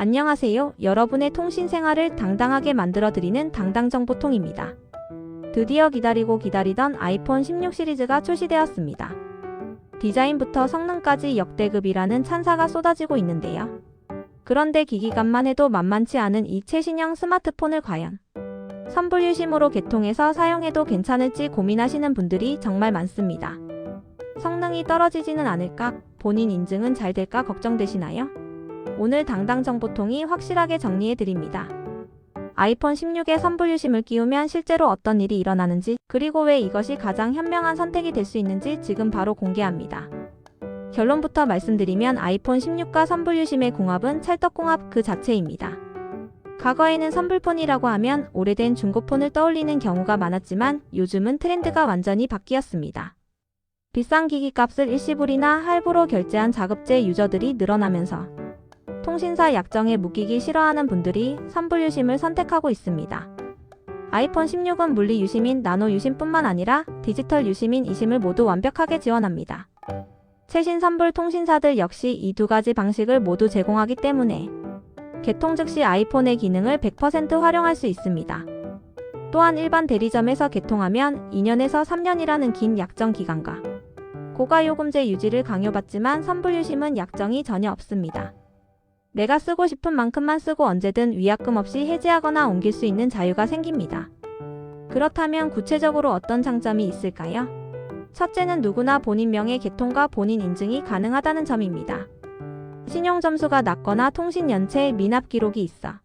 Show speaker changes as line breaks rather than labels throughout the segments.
안녕하세요. 여러분의 통신 생활을 당당하게 만들어드리는 당당정보통입니다. 드디어 기다리고 기다리던 아이폰 16 시리즈가 출시되었습니다. 디자인부터 성능까지 역대급이라는 찬사가 쏟아지고 있는데요. 그런데 기기값만 해도 만만치 않은 이 최신형 스마트폰을 과연 선불 유심으로 개통해서 사용해도 괜찮을지 고민하시는 분들이 정말 많습니다. 성능이 떨어지지는 않을까? 본인 인증은 잘 될까 걱정되시나요? 오늘 당당 정보통이 확실하게 정리해 드립니다. 아이폰 16에 선불 유심을 끼우면 실제로 어떤 일이 일어나는지, 그리고 왜 이것이 가장 현명한 선택이 될 수 있는지 지금 바로 공개합니다. 결론부터 말씀드리면 아이폰 16과 선불 유심의 궁합은 찰떡궁합 그 자체입니다. 과거에는 선불폰이라고 하면 오래된 중고폰을 떠올리는 경우가 많았지만 요즘은 트렌드가 완전히 바뀌었습니다. 비싼 기기 값을 일시불이나 할부로 결제한 자급제 유저들이 늘어나면서 통신사 약정에 묶이기 싫어하는 분들이 선불 유심을 선택하고 있습니다. 아이폰 16은 물리 유심인 나노 유심뿐만 아니라 디지털 유심인 이심을 모두 완벽하게 지원합니다. 최신 선불 통신사들 역시 이 두 가지 방식을 모두 제공하기 때문에 개통 즉시 아이폰의 기능을 100% 활용할 수 있습니다. 또한 일반 대리점에서 개통하면 2년에서 3년이라는 긴 약정 기간과 고가 요금제 유지를 강요받지만 선불 유심은 약정이 전혀 없습니다. 내가 쓰고 싶은 만큼만 쓰고 언제든 위약금 없이 해지하거나 옮길 수 있는 자유가 생깁니다. 그렇다면 구체적으로 어떤 장점이 있을까요? 첫째는 누구나 본인 명의 개통과 본인 인증이 가능하다는 점입니다. 신용 점수가 낮거나 통신 연체에 미납 기록이 있어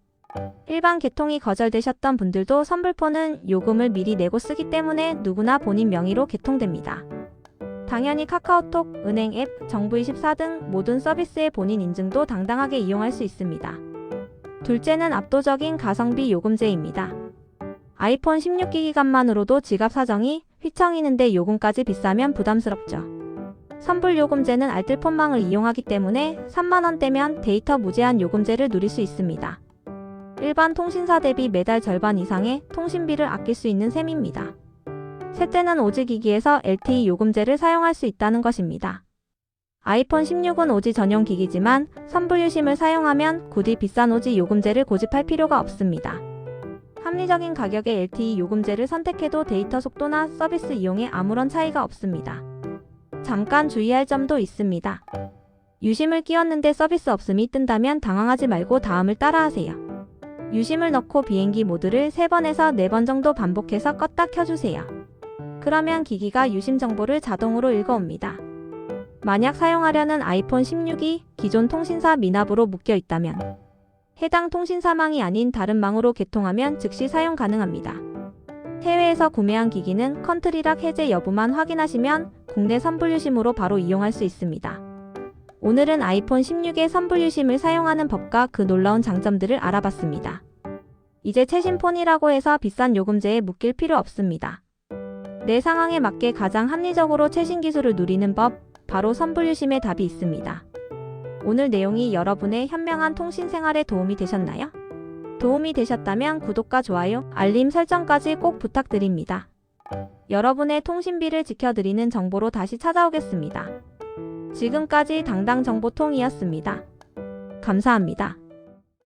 일반 개통이 거절되셨던 분들도 선불폰은 요금을 미리 내고 쓰기 때문에 누구나 본인 명의로 개통됩니다. 당연히 카카오톡, 은행 앱, 정부24 등 모든 서비스의 본인 인증도 당당하게 이용할 수 있습니다. 둘째는 압도적인 가성비 요금제입니다. 아이폰 16기기값만으로도 지갑 사정이 휘청이는데 요금까지 비싸면 부담스럽죠. 선불 요금제는 알뜰폰망을 이용하기 때문에 3만원대면 데이터 무제한 요금제를 누릴 수 있습니다. 일반 통신사 대비 매달 절반 이상의 통신비를 아낄 수 있는 셈입니다. 셋째는 오지 기기에서 LTE 요금제를 사용할 수 있다는 것입니다. 아이폰 16은 오지 전용 기기지만 선불 유심을 사용하면 굳이 비싼 오지 요금제를 고집할 필요가 없습니다. 합리적인 가격의 LTE 요금제를 선택해도 데이터 속도나 서비스 이용에 아무런 차이가 없습니다. 잠깐 주의할 점도 있습니다. 유심을 끼웠는데 서비스 없음이 뜬다면 당황하지 말고 다음을 따라하세요. 유심을 넣고 비행기 모드를 3번에서 4번 정도 반복해서 껐다 켜주세요. 그러면 기기가 유심 정보를 자동으로 읽어옵니다. 만약 사용하려는 아이폰 16이 기존 통신사 미납으로 묶여 있다면 해당 통신사망이 아닌 다른 망으로 개통하면 즉시 사용 가능합니다. 해외에서 구매한 기기는 컨트리락 해제 여부만 확인하시면 국내 선불 유심으로 바로 이용할 수 있습니다. 오늘은 아이폰 16의 선불 유심을 사용하는 법과 그 놀라운 장점들을 알아봤습니다. 이제 최신 폰이라고 해서 비싼 요금제에 묶일 필요 없습니다. 내 상황에 맞게 가장 합리적으로 최신 기술을 누리는 법, 바로 선불유심의 답이 있습니다. 오늘 내용이 여러분의 현명한 통신 생활에 도움이 되셨나요? 도움이 되셨다면 구독과 좋아요, 알림 설정까지 꼭 부탁드립니다. 여러분의 통신비를 지켜드리는 정보로 다시 찾아오겠습니다. 지금까지 당당정보통이었습니다. 감사합니다.